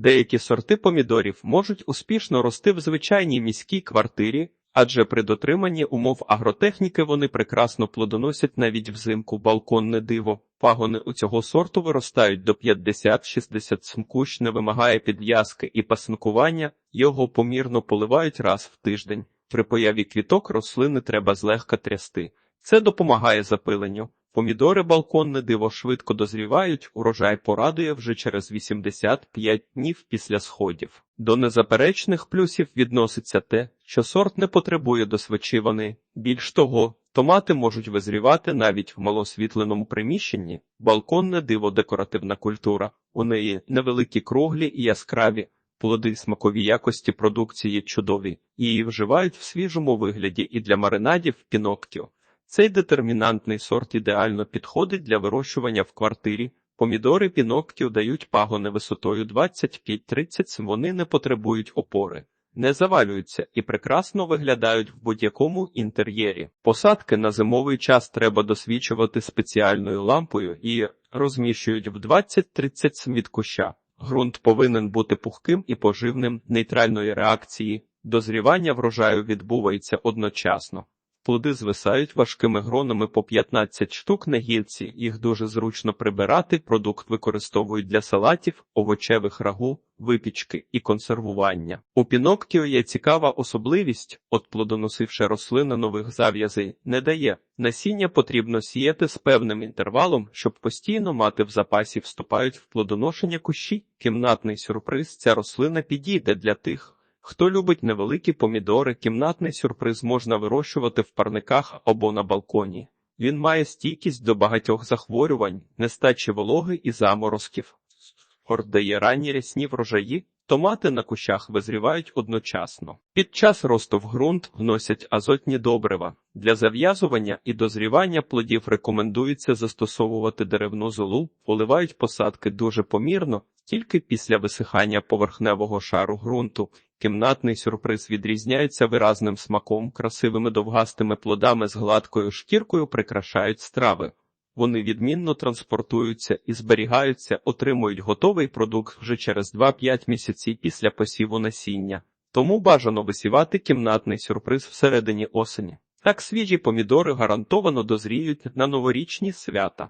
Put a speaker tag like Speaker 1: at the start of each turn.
Speaker 1: Деякі сорти помідорів можуть успішно рости в звичайній міській квартирі, адже при дотриманні умов агротехніки вони прекрасно плодоносять навіть взимку балконне диво. Пагони у цього сорту виростають до 50-60 см, кущ не вимагає підв'язки і пасинкування, його помірно поливають раз в тиждень. При появі квіток рослини треба злегка трясти. Це допомагає запиленню. Помідори балконне диво швидко дозрівають, урожай порадує вже через 85 днів після сходів. До незаперечних плюсів відноситься те, що сорт не потребує досвечивани. Більш того, томати можуть визрівати навіть в малосвітленому приміщенні. Балконне диво декоративна культура. У неї невеликі круглі і яскраві. Плоди смакові якості продукції чудові, її вживають в свіжому вигляді і для маринадів піноктіо. Цей детермінантний сорт ідеально підходить для вирощування в квартирі. Помідори піноктіо дають пагони висотою 25-30 см, вони не потребують опори, не завалюються і прекрасно виглядають в будь-якому інтер'єрі. Посадки на зимовий час треба досвічувати спеціальною лампою і розміщують в 20-30 см від куща. Ґрунт повинен бути пухким і поживним, нейтральної реакції. Дозрівання врожаю відбувається одночасно. Плоди звисають важкими гронами по 15 штук на гілці, їх дуже зручно прибирати, продукт використовують для салатів, овочевих рагу, випічки і консервування. У піноктіо є цікава особливість, от плодоносивши рослина нових зав'язей не дає. Насіння потрібно сіяти з певним інтервалом, щоб постійно мати в запасі вступають в плодоношення кущі. Кімнатний сюрприз ця рослина підійде для тих. Хто любить невеликі помідори, кімнатний сюрприз можна вирощувати в парниках або на балконі. Він має стійкість до багатьох захворювань, нестачі вологи і заморозків. Ордає ранні рясні врожаї, томати на кущах визрівають одночасно. Під час росту в ґрунт вносять азотні добрива. Для зав'язування і дозрівання плодів рекомендується застосовувати деревну золу, поливають посадки дуже помірно, тільки після висихання поверхневого шару ґрунту. Кімнатний сюрприз відрізняється виразним смаком, красивими довгастими плодами з гладкою шкіркою прикрашають страви. Вони відмінно транспортуються і зберігаються, отримують готовий продукт вже через 2-5 місяців після посіву насіння. Тому бажано висівати кімнатний сюрприз всередині осені. Так свіжі помідори гарантовано дозріють на новорічні свята.